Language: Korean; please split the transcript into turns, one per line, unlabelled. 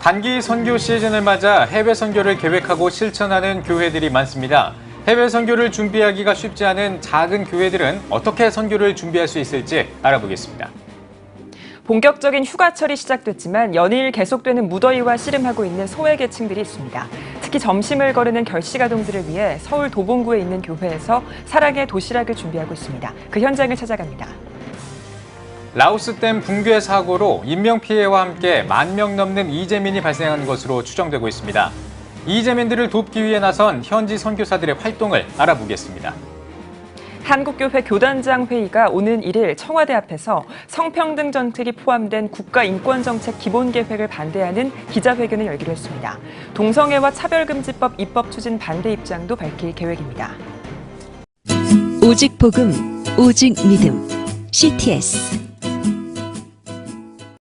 단기 선교 시즌을 맞아 해외 선교를 계획하고 실천하는 교회들이 많습니다. 해외 선교를 준비하기가 쉽지 않은 작은 교회들은 어떻게 선교를 준비할 수 있을지 알아보겠습니다.
본격적인 휴가철이 시작됐지만 연일 계속되는 무더위와 씨름하고 있는 소외계층들이 있습니다. 특히 점심을 거르는 결식아동들을 위해 서울 도봉구에 있는 교회에서 사랑의 도시락을 준비하고 있습니다. 그 현장을 찾아갑니다.
라오스댐 붕괴 사고로 인명피해와 함께 만 명 넘는 이재민이 발생한 것으로 추정되고 있습니다. 이재민들을 돕기 위해 나선 현지 선교사들의 활동을 알아보겠습니다.
한국교회 교단장 회의가 오는 1일 청와대 앞에서 성평등 정책이 포함된 국가인권정책 기본계획을 반대하는 기자회견을 열기로 했습니다. 동성애와 차별금지법 입법 추진 반대 입장도 밝힐 계획입니다.
오직 복음, 오직 믿음. CTS